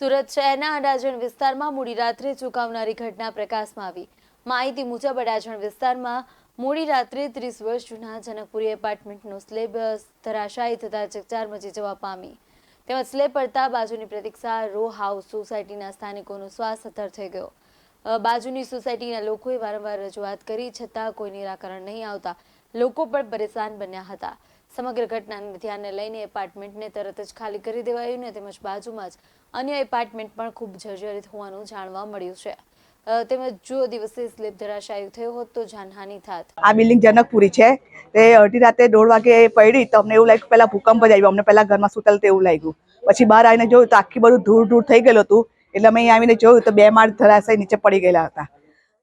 સુરત શહેરના અડાજણ વિસ્તારમાં મોડી રાત્રે ચૂકવનારી ઘટના પ્રકાશમાં આવી. માહિતી મુજબ, અડાજણ વિસ્તારમાં મોડી રાત્રે ત્રીસ વર્ષ જૂના જનકપુરી એપાર્ટમેન્ટનો સ્લેબ ધરાશાયી થતા ચકચાર મચી જવા પામી. તેમજ સ્લેબ પડતા બાજુની પ્રતિક્ષા રો હાઉસ સોસાયટીના સ્થાનિકોનો શ્વાસ અથર થઈ ગયો. બાજુની સોસાયટીના લોકોએ વારંવાર રજૂઆત કરી, છતાં કોઈ નિરાકરણ નહીં આવતા. લોકો પણ પરેશાન બન્યા હતા. સમગ્ર ઘટનાને ધ્યાને લઈને એપાર્ટમેન્ટને તરત જ ખાલી કરી દેવાયું ને તેમજ બાજુમાં જ અન્ય એપાર્ટમેન્ટ પણ ખૂબ જર્જરિત હોવાનું જાણવા મળ્યું છે. તેમજ જો દિવસે સ્લીપ ધરાશાયી થયો હોત તો જાનહાનિ થાત. આ બિલ્ડિંગ જનકપુરી છે. તે અડધી રાતે દોઢ વાગે પડી તો અમને એવું લાગ્યું પહેલા ભૂકંપ જ આવ્યો. અમને પહેલાં ઘરમાં સુતલ તેવું લાગ્યું. પછી બહાર આવીને જોયું તો આખી બધું ધૂળ ધૂળ થઈ ગયેલું હતું. એટલે અમે આવીને જોયું તો બે માળ ધરાશાય નીચે પડી ગયેલા હતા.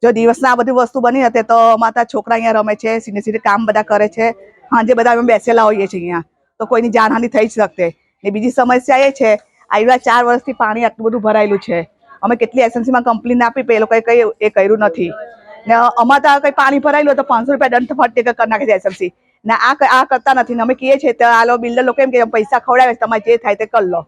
જો દિવસના આ બધી વસ્તુ બની હતી તો માતા છોકરા અહીંયા રમે છે, સીધે સીધે કામ બધા કરે છે. સાંજે બધા અમે બેસેલા હોઈએ છીએ અહીંયા. તો કોઈની જાનહાનિ થઈ જ શકતે. ને બીજી સમસ્યા એ છે આવ્યા ચાર વર્ષથી પાણી આટલું બધું ભરાયેલું છે. અમે કેટલી એસએમસીમાં કમ્પ્લેન આપી એ લોકોએ કંઈ એ કર્યું નથી. ને અમારે તો કંઈ પાણી ભરાયેલું તો પાંચસો રૂપિયા દંડ ફટ કરી નાખે છે એસએમસી ને આ આ કરતા નથી. ને અમે કહીએ છીએ તો આ લોકો બિલ્ડર લોકો એમ કે પૈસા ખવડાવે છે, તમારે જે થાય તે કરી લો.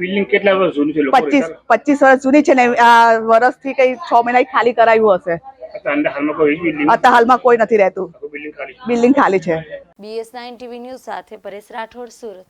બિલ્ડિંગ કેટલા વર્ષ જૂની છે પચીસ પચીસ વર્ષ જૂની છે ને આ વર્ષથી કઈ છ મહિના ખાલી કરાવ્યું હશે. અત્યારે હાલમાં કોઈ નથી રહેતું. બિલ્ડિંગ ખાલી છે. બીએસ નાઇન ટીવી ન્યૂઝ સાથે પરેશ રાઠોડ સુરત.